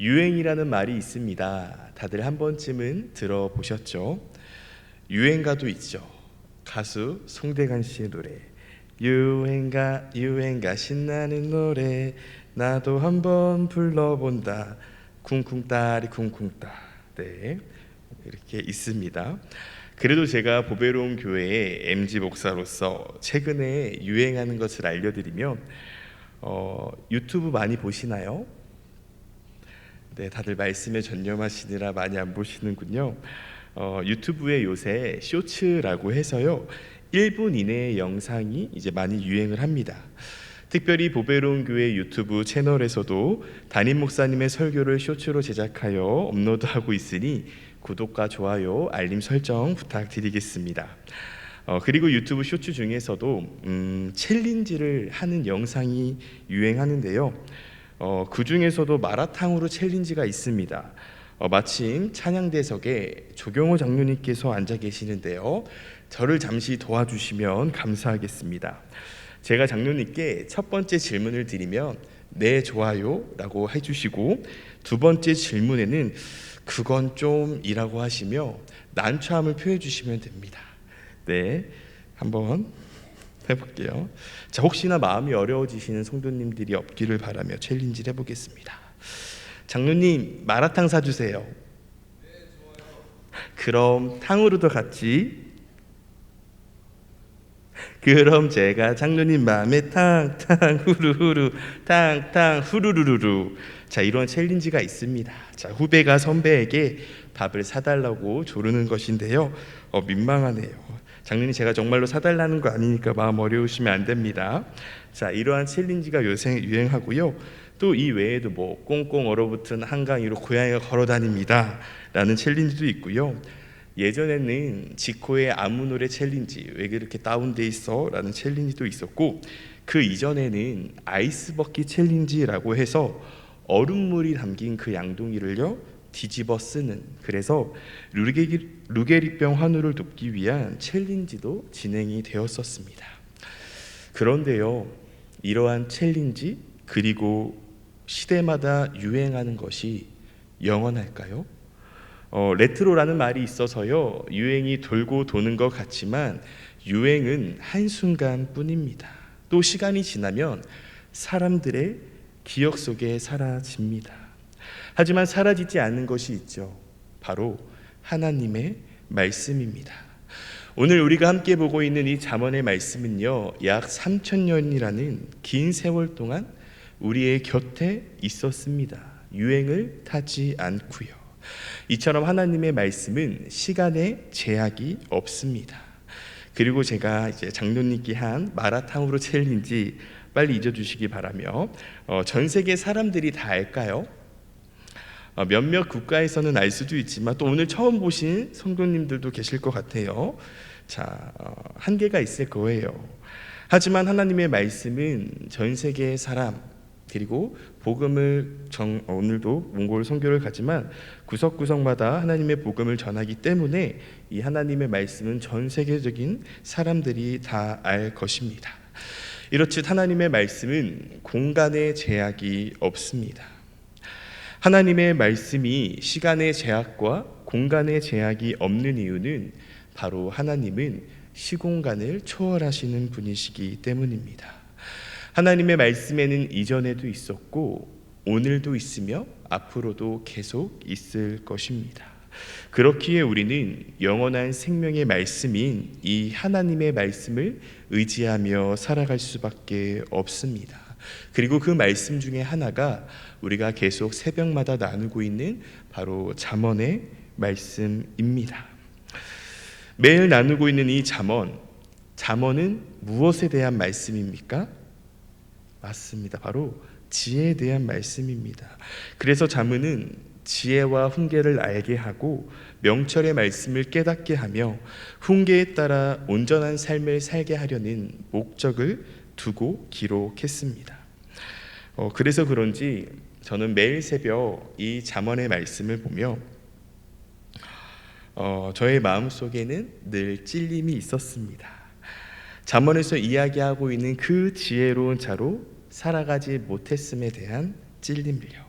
유행이라는 말이 있습니다. 다들 한 번쯤은 들어보셨죠? 유행가도 있죠. 가수 송대관 씨의 노래. 유행가 유행가 신나는 노래 나도 한번 불러본다. 쿵쿵따리 쿵쿵따. 네. 이렇게 있습니다. 그래도 제가 보배로운 교회의 MG 목사로서 최근에 유행하는 것을 알려드리면 어, 유튜브 많이 보시나요? 네, 다들 말씀에 전념하시느라 많이 안 보시는군요. 어, 유튜브에 요새 쇼츠라고 해서요. 1분 이내의 영상이 이제 많이 유행을 합니다. 특별히 보배로운 교회 유튜브 채널에서도 담임 목사님의 설교를 쇼츠로 제작하여 업로드하고 있으니 구독과 좋아요, 알림 설정 부탁드리겠습니다. 어, 그리고 유튜브 쇼츠 중에서도 음, 챌린지를 하는 영상이 유행하는데요. 어, 그 중에서도 마라탕으로 챌린지가 있습니다. 어, 마침 찬양대석에 조경호 장로님께서 앉아 계시는데요. 저를 잠시 도와주시면 감사하겠습니다. 제가 장로님께 첫 번째 질문을 드리면 네 좋아요라고 해주시고 두 번째 질문에는 그건 좀이라고 하시며 난처함을 표해 주시면 됩니다. 네, 한번 해볼게요. 자, 혹시나 마음이 어려워지시는 성도님들이 없기를 바라며 챌린지를 해보겠습니다. 장로님 마라탕 사주세요. 그럼 탕후루도 같이. 그럼 제가 장로님 마음에 탕탕 후루후루 탕탕 후루루루루 자 이런 챌린지가 있습니다. 자 후배가 선배에게 밥을 사달라고 조르는 것인데요. 어, 민망하네요. 장로님 제가 정말로 사달라는 거 아니니까 마음 어려우시면 안 됩니다. 자 이러한 챌린지가 요새 유행하고요. 또 이 외에도 뭐 꽁꽁 얼어붙은 한강 위로 고양이가 걸어다닙니다라는 챌린지도 있고요. 예전에는 지코의 아무 노래 챌린지 왜 그렇게 다운돼 있어라는 챌린지도 있었고 그 이전에는 아이스 버킷 챌린지라고 해서 얼음물이 담긴 그 양동이를요 뒤집어 쓰는 그래서 루게리, 루게리병 환우를 돕기 위한 챌린지도 진행이 되었었습니다. 그런데요 이러한 챌린지 그리고 시대마다 유행하는 것이 영원할까요? 어, 레트로라는 말이 있어서요 유행이 돌고 도는 것 같지만 유행은 한 순간 뿐입니다. 또 시간이 지나면 사람들의 기억 속에 사라집니다. 하지만 사라지지 않는 것이 있죠. 바로 하나님의 말씀입니다. 오늘 우리가 함께 보고 있는 이 잠언의 말씀은요 약 3천 년이라는 긴 세월 동안 우리의 곁에 있었습니다. 유행을 타지 않고요. 이처럼 하나님의 말씀은 시간에 제약이 없습니다. 그리고 제가 이제 장로님께 한 마라탕으로 챌린지 빨리 잊어주시기 바라며 어, 전 세계 사람들이 다 알까요? 어, 몇몇 국가에서는 알 수도 있지만 또 오늘 처음 보신 성도님들도 계실 것 같아요. 자, 어, 한계가 있을 거예요. 하지만 하나님의 말씀은 전 세계 사람 그리고 복음을 정, 오늘도 몽골 선교를 가지만 구석구석마다 하나님의 복음을 전하기 때문에 이 하나님의 말씀은 전 세계적인 사람들이 다 알 것입니다. 이렇듯 하나님의 말씀은 공간의 제약이 없습니다. 하나님의 말씀이 시간의 제약과 공간의 제약이 없는 이유는 바로 하나님은 시공간을 초월하시는 분이시기 때문입니다. 하나님의 말씀에는 이전에도 있었고 오늘도 있으며 앞으로도 계속 있을 것입니다. 그렇기에 우리는 영원한 생명의 말씀인 이 하나님의 말씀을 의지하며 살아갈 수밖에 없습니다. 그리고 그 말씀 중에 하나가 우리가 계속 새벽마다 나누고 있는 바로 잠언의 말씀입니다. 매일 나누고 있는 이 잠언, 잠언은 무엇에 대한 말씀입니까? 맞습니다. 바로 지혜에 대한 말씀입니다. 그래서 잠언은 지혜와 훈계를 알게 하고 명철의 말씀을 깨닫게 하며 훈계에 따라 온전한 삶을 살게 하려는 목적을 두고 기록했습니다. 어, 그래서 그런지 저는 매일 새벽 이 잠언의 말씀을 보며 어, 저의 마음 속에는 늘 찔림이 있었습니다. 잠언에서 이야기하고 있는 그 지혜로운 자로 살아가지 못했음에 대한 찔림을요.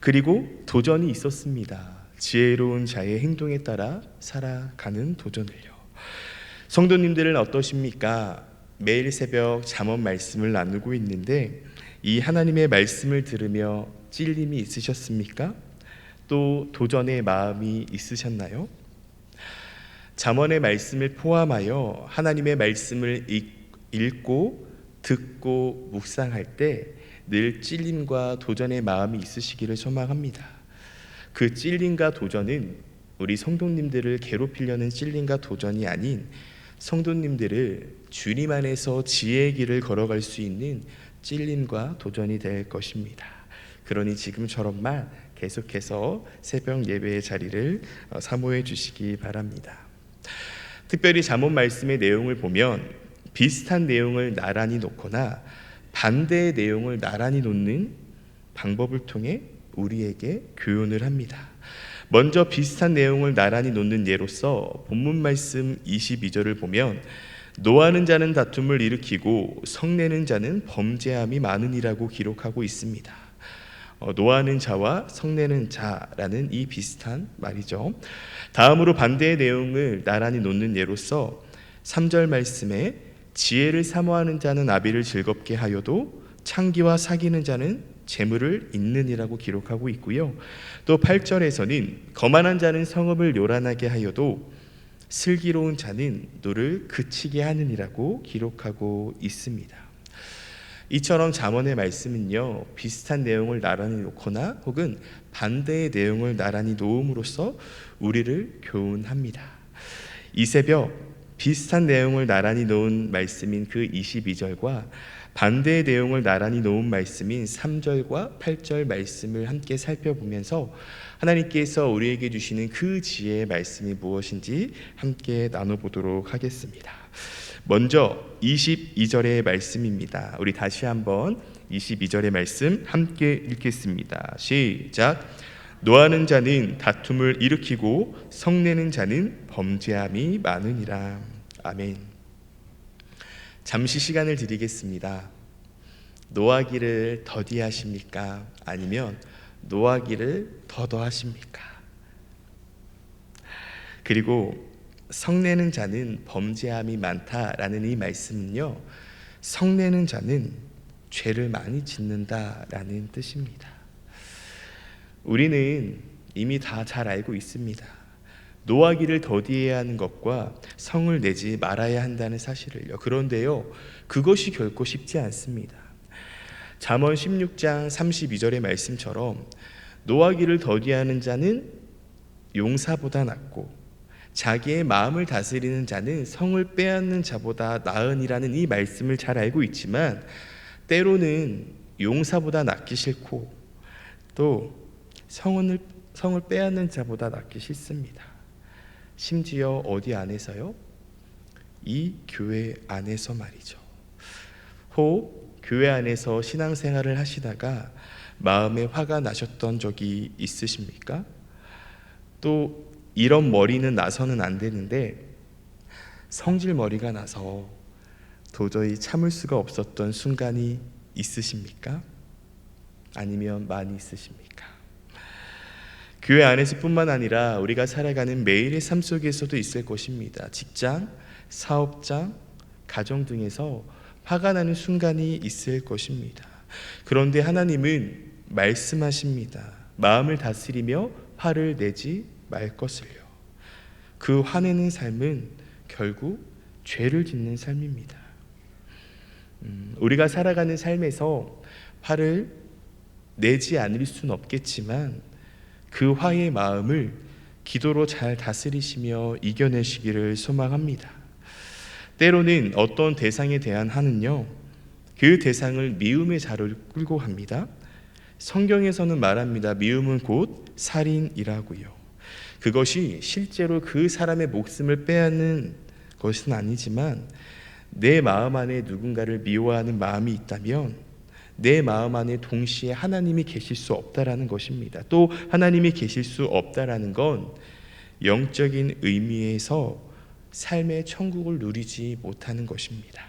그리고 도전이 있었습니다. 지혜로운 자의 행동에 따라 살아가는 도전을요. 성도님들은 어떠십니까? 매일 새벽 잠언 말씀을 나누고 있는데 이 하나님의 말씀을 들으며 찔림이 있으셨습니까? 또 도전의 마음이 있으셨나요? 잠언의 말씀을 포함하여 하나님의 말씀을 읽고 듣고 묵상할 때 늘 찔림과 도전의 마음이 있으시기를 소망합니다. 그 찔림과 도전은 우리 성도님들을 괴롭히려는 찔림과 도전이 아닌 성도님들을 주님 안에서 지혜의 길을 걸어갈 수 있는 찔림과 도전이 될 것입니다. 그러니 지금처럼만 계속해서 새벽 예배의 자리를 어, 사모해 주시기 바랍니다. 특별히 잠언 말씀의 내용을 보면 비슷한 내용을 나란히 놓거나 반대의 내용을 나란히 놓는 방법을 통해 우리에게 교훈을 합니다. 먼저 비슷한 내용을 나란히 놓는 예로서 본문 말씀 22절을 보면 노하는 자는 다툼을 일으키고 성내는 자는 범죄함이 많으니라고 기록하고 있습니다. 어, 노하는 자와 성내는 자라는 이 비슷한 말이죠. 다음으로 반대의 내용을 나란히 놓는 예로서 3절 말씀에 지혜를 사모하는 자는 아비를 즐겁게 하여도 창기와 사귀는 자는 재물을 잇느니라고 기록하고 있고요. 또 8절에서는 거만한 자는 성읍을 요란하게 하여도 슬기로운 자는 노를 그치게 하느니라고 기록하고 있습니다. 이처럼 잠언의 말씀은요 비슷한 내용을 나란히 놓거나 혹은 반대의 내용을 나란히 놓음으로써 우리를 교훈합니다. 이 새벽 비슷한 내용을 나란히 놓은 말씀인 그 22절과 반대의 내용을 나란히 놓은 말씀인 3절과 8절 말씀을 함께 살펴보면서 하나님께서 우리에게 주시는 그 지혜의 말씀이 무엇인지 함께 나눠보도록 하겠습니다. 먼저 22절의 말씀입니다. 우리 다시 한번 22절의 말씀 함께 읽겠습니다. 시작. 노하는 자는 다툼을 일으키고 성내는 자는 범죄함이 많으니라. 아멘. 잠시 시간을 드리겠습니다. 노하기를 더디하십니까? 아니면 노하기를 더더하십니까? 그리고 성내는 자는 범죄함이 많다라는 이 말씀은요. 성내는 자는 죄를 많이 짓는다라는 뜻입니다. 우리는 이미 다 잘 알고 있습니다. 노하기를 더디해야 하는 것과 성을 내지 말아야 한다는 사실을요. 그런데요. 그것이 결코 쉽지 않습니다. 잠언 16장 32절의 말씀처럼 노하기를 더디하는 자는 용사보다 낫고 자기의 마음을 다스리는 자는 성을 빼앗는 자보다 나으니라는 이 말씀을 잘 알고 있지만 때로는 용사보다 낫기 싫고 또 성을 성을 빼앗는 자보다 낫기 싫습니다. 심지어 어디 안에서요? 이 교회 안에서 말이죠. 혹 교회 안에서 신앙생활을 하시다가 마음에 화가 나셨던 적이 있으십니까? 또 이런 머리는 나서는 안 되는데 성질 머리가 나서 도저히 참을 수가 없었던 순간이 있으십니까? 아니면 많이 있으십니까? 교회 안에서뿐만 아니라 우리가 살아가는 매일의 삶 속에서도 있을 것입니다. 직장, 사업장, 가정 등에서 화가 나는 순간이 있을 것입니다. 그런데 하나님은 말씀하십니다. 마음을 다스리며 화를 내지 말 것을요. 그 화내는 삶은 결국 죄를 짓는 삶입니다. 음, 우리가 살아가는 삶에서 화를 내지 않을 수는 없겠지만 그 화의 마음을 기도로 잘 다스리시며 이겨내시기를 소망합니다. 때로는 어떤 대상에 대한 화는요, 그 대상을 미움의 자를 끌고 합니다. 성경에서는 말합니다. 미움은 곧 살인이라고요. 그것이 실제로 그 사람의 목숨을 빼앗는 것은 아니지만 내 마음 안에 누군가를 미워하는 마음이 있다면 내 마음 안에 동시에 하나님이 계실 수 없다라는 것입니다. 또 하나님이 계실 수 없다라는 건 영적인 의미에서 삶의 천국을 누리지 못하는 것입니다.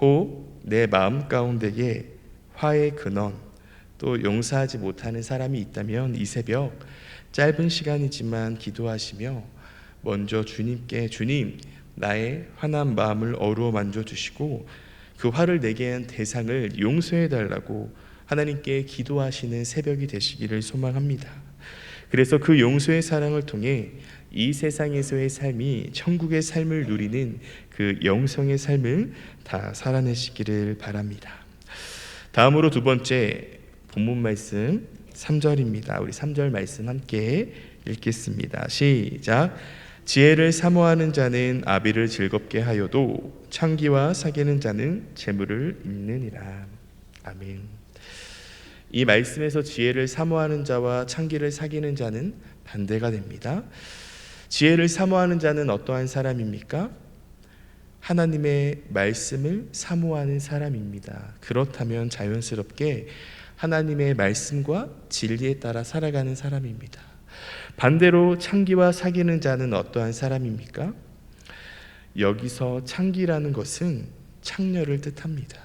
혹 내 마음 가운데에 화의 근원 또 용서하지 못하는 사람이 있다면 이 새벽 짧은 시간이지만 기도하시며 먼저 주님께 주님 나의 화난 마음을 어루어 만져 주시고 그 화를 내게 한 대상을 용서해 달라고 하나님께 기도하시는 새벽이 되시기를 소망합니다. 그래서 그 용서의 사랑을 통해 이 세상에서의 삶이 천국의 삶을 누리는 그 영성의 삶을 다 살아내시기를 바랍니다. 다음으로 두 번째 본문 말씀 3절입니다. 우리 3절 말씀 함께 읽겠습니다. 시작. 지혜를 사모하는 자는 아비를 즐겁게 하여도 창기와 사귀는 자는 재물을 입느니라. 아멘. 이 말씀에서 지혜를 사모하는 자와 창기를 사귀는 자는 반대가 됩니다. 지혜를 사모하는 자는 어떠한 사람입니까? 하나님의 말씀을 사모하는 사람입니다. 그렇다면 자연스럽게 하나님의 말씀과 진리에 따라 살아가는 사람입니다. 반대로 창기와 사귀는 자는 어떠한 사람입니까? 여기서 창기라는 것은 창녀를 뜻합니다.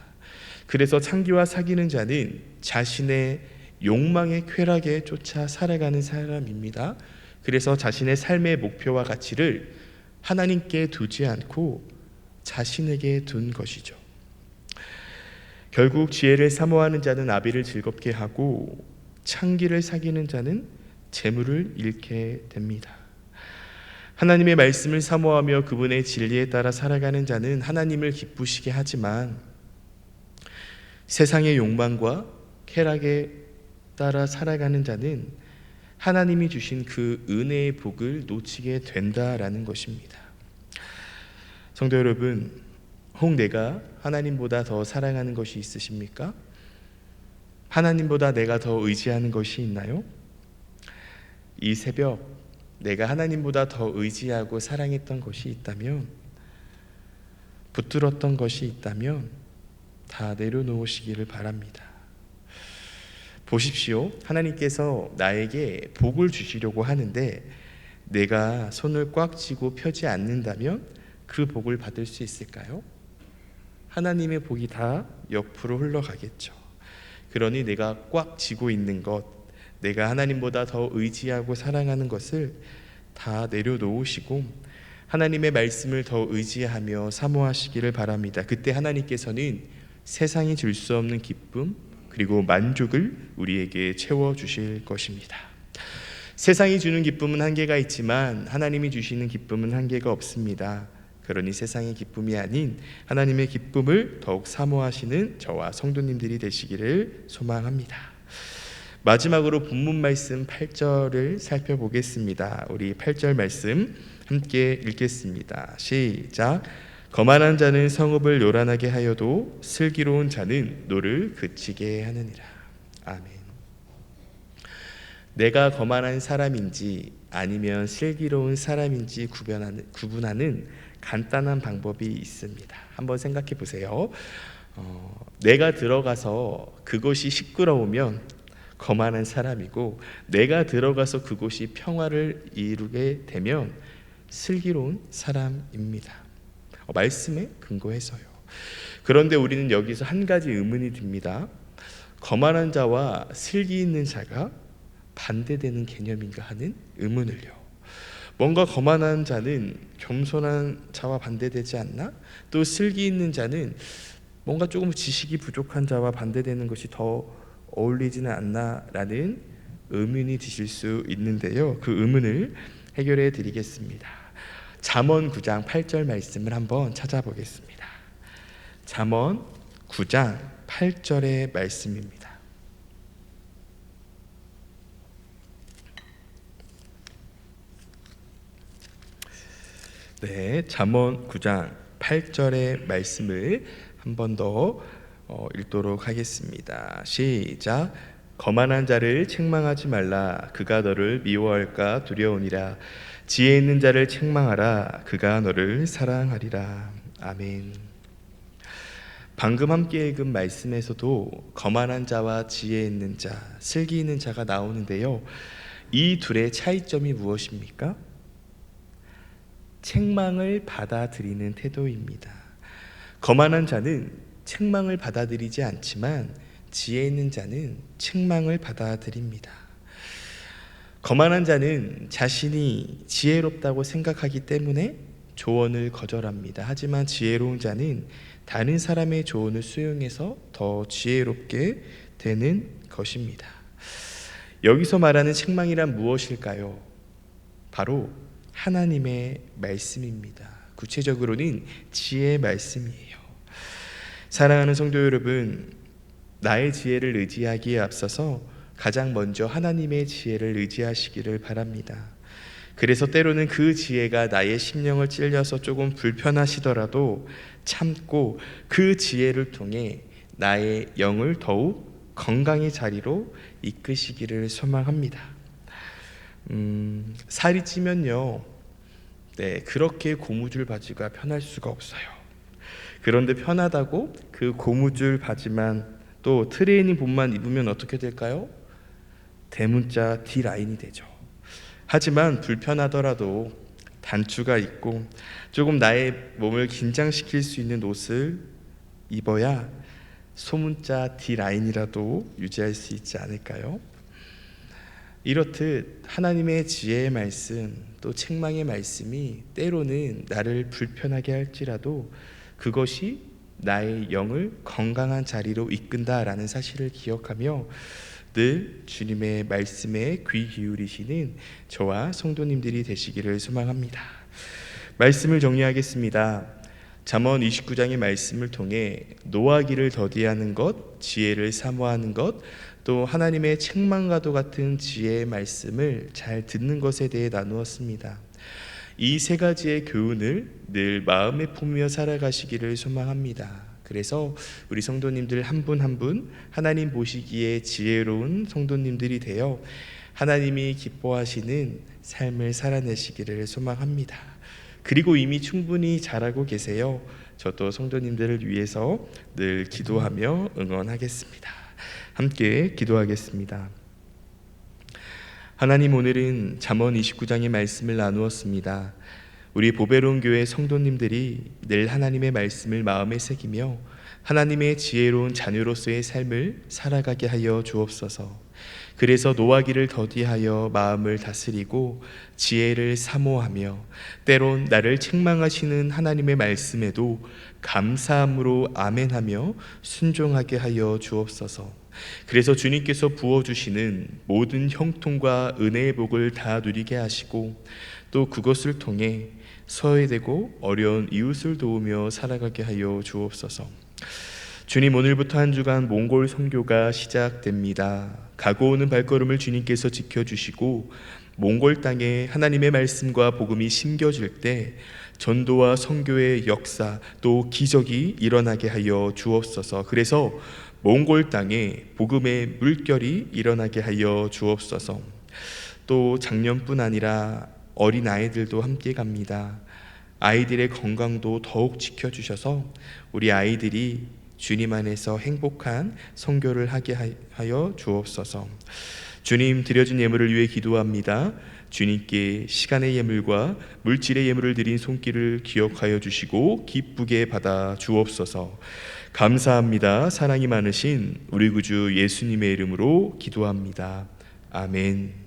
그래서 창기와 사귀는 자는 자신의 욕망의 쾌락에 쫓아 살아가는 사람입니다. 그래서 자신의 삶의 목표와 가치를 하나님께 두지 않고 자신에게 둔 것이죠. 결국 지혜를 사모하는 자는 아비를 즐겁게 하고 창기를 사귀는 자는 재물을 잃게 됩니다. 하나님의 말씀을 사모하며 그분의 진리에 따라 살아가는 자는 하나님을 기쁘시게 하지만 세상의 욕망과 쾌락에 따라 살아가는 자는 하나님이 주신 그 은혜의 복을 놓치게 된다라는 것입니다. 성도 여러분, 혹 내가 하나님보다 더 사랑하는 것이 있으십니까? 하나님보다 내가 더 의지하는 것이 있나요? 이 새벽 내가 하나님보다 더 의지하고 사랑했던 것이 있다면 붙들었던 것이 있다면 다 내려놓으시기를 바랍니다. 보십시오. 하나님께서 나에게 복을 주시려고 하는데 내가 손을 꽉 쥐고 펴지 않는다면 그 복을 받을 수 있을까요? 하나님의 복이 다 옆으로 흘러가겠죠. 그러니 내가 꽉 쥐고 있는 것, 내가 하나님보다 더 의지하고 사랑하는 것을 다 내려놓으시고 하나님의 말씀을 더 의지하며 사모하시기를 바랍니다. 그때 하나님께서는 세상이 줄 수 없는 기쁨 그리고 만족을 우리에게 채워 주실 것입니다. 세상이 주는 기쁨은 한계가 있지만 하나님이 주시는 기쁨은 한계가 없습니다. 그러니 세상의 기쁨이 아닌 하나님의 기쁨을 더욱 사모하시는 저와 성도님들이 되시기를 소망합니다. 마지막으로 본문 말씀 8절을 살펴보겠습니다. 우리 8절 말씀 함께 읽겠습니다. 시작. 거만한 자는 성읍을 요란하게 하여도 슬기로운 자는 노를 그치게 하느니라. 아멘. 내가 거만한 사람인지 아니면 슬기로운 사람인지 구분하는, 구분하는 간단한 방법이 있습니다. 한번 생각해 보세요. 어, 내가 들어가서 그곳이 시끄러우면 거만한 사람이고 내가 들어가서 그곳이 평화를 이루게 되면 슬기로운 사람입니다. 어, 말씀에 근거해서요. 그런데 우리는 여기서 한 가지 의문이 듭니다. 거만한 자와 슬기 있는 자가 반대되는 개념인가 하는 의문을요. 뭔가 거만한 자는 겸손한 자와 반대되지 않나? 또 슬기 있는 자는 뭔가 조금 지식이 부족한 자와 반대되는 것이 더 어울리지는 않나라는 의문이 드실 수 있는데요. 그 의문을 해결해 드리겠습니다. 잠언 9장 8절 말씀을 한번 찾아보겠습니다. 잠언 9장 8절의 말씀입니다. 네, 잠언 9장 8절의 말씀을 한 번더 어, 읽도록 하겠습니다. 시작. 거만한 자를 책망하지 말라. 그가 너를 미워할까 두려우니라. 지혜 있는 자를 책망하라. 그가 너를 사랑하리라. 아멘. 방금 함께 읽은 말씀에서도 거만한 자와 지혜 있는 자, 슬기 있는 자가 나오는데요. 이 둘의 차이점이 무엇입니까? 책망을 받아들이는 태도입니다. 거만한 자는 책망을 받아들이지 않지만 지혜 있는 자는 책망을 받아들입니다. 거만한 자는 자신이 지혜롭다고 생각하기 때문에 조언을 거절합니다. 하지만 지혜로운 자는 다른 사람의 조언을 수용해서 더 지혜롭게 되는 것입니다. 여기서 말하는 책망이란 무엇일까요? 바로 하나님의 말씀입니다. 구체적으로는 지혜의 말씀이에요. 사랑하는 성도 여러분, 나의 지혜를 의지하기에 앞서서 가장 먼저 하나님의 지혜를 의지하시기를 바랍니다. 그래서 때로는 그 지혜가 나의 심령을 찔려서 조금 불편하시더라도 참고 그 지혜를 통해 나의 영을 더욱 건강의 자리로 이끄시기를 소망합니다. 음, 살이 찌면요, 네 그렇게 고무줄 바지가 편할 수가 없어요. 그런데 편하다고 그 고무줄 바지만 또 트레이닝 복만 입으면 어떻게 될까요? 대문자 D 라인이 되죠. 하지만 불편하더라도 단추가 있고 조금 나의 몸을 긴장시킬 수 있는 옷을 입어야 소문자 D 라인이라도 유지할 수 있지 않을까요? 이렇듯 하나님의 지혜의 말씀 또 책망의 말씀이 때로는 나를 불편하게 할지라도 그것이 나의 영을 건강한 자리로 이끈다라는 사실을 기억하며 늘 주님의 말씀에 귀 기울이시는 저와 성도님들이 되시기를 소망합니다. 말씀을 정리하겠습니다. 잠언 29장의 말씀을 통해 노하기를 더디하는 것, 지혜를 사모하는 것, 또 하나님의 책망과도 같은 지혜의 말씀을 잘 듣는 것에 대해 나누었습니다. 이 세 가지의 교훈을 늘 마음에 품으며 살아가시기를 소망합니다. 그래서 우리 성도님들 한 분 한 분 하나님 보시기에 지혜로운 성도님들이 되어 하나님이 기뻐하시는 삶을 살아내시기를 소망합니다. 그리고 이미 충분히 잘하고 계세요. 저도 성도님들을 위해서 늘 기도하며 응원하겠습니다. 함께 기도하겠습니다. 하나님 오늘은 잠언 29장의 말씀을 나누었습니다. 우리 보배로운 교회 성도님들이 늘 하나님의 말씀을 마음에 새기며 하나님의 지혜로운 자녀로서의 삶을 살아가게 하여 주옵소서. 그래서 노하기를 더디하여 마음을 다스리고 지혜를 사모하며 때론 나를 책망하시는 하나님의 말씀에도 감사함으로 아멘하며 순종하게 하여 주옵소서. 그래서 주님께서 부어 주시는 모든 형통과 은혜의 복을 다 누리게 하시고 또 그것을 통해 소외되고 어려운 이웃을 도우며 살아가게 하여 주옵소서. 주님 오늘부터 한 주간 몽골 선교가 시작됩니다. 가고 오는 발걸음을 주님께서 지켜주시고 몽골 땅에 하나님의 말씀과 복음이 심겨질 때 전도와 선교의 역사 또 기적이 일어나게 하여 주옵소서. 그래서 몽골 땅에 복음의 물결이 일어나게 하여 주옵소서. 또 작년뿐 아니라 어린 아이들도 함께 갑니다. 아이들의 건강도 더욱 지켜주셔서 우리 아이들이 주님 안에서 행복한 성교를 하게 하여 주옵소서. 주님 드려진 예물을 위해 기도합니다. 주님께 시간의 예물과 물질의 예물을 드린 손길을 기억하여 주시고 기쁘게 받아 주옵소서. 감사합니다. 사랑이 많으신 우리 구주 예수님의 이름으로 기도합니다. 아멘.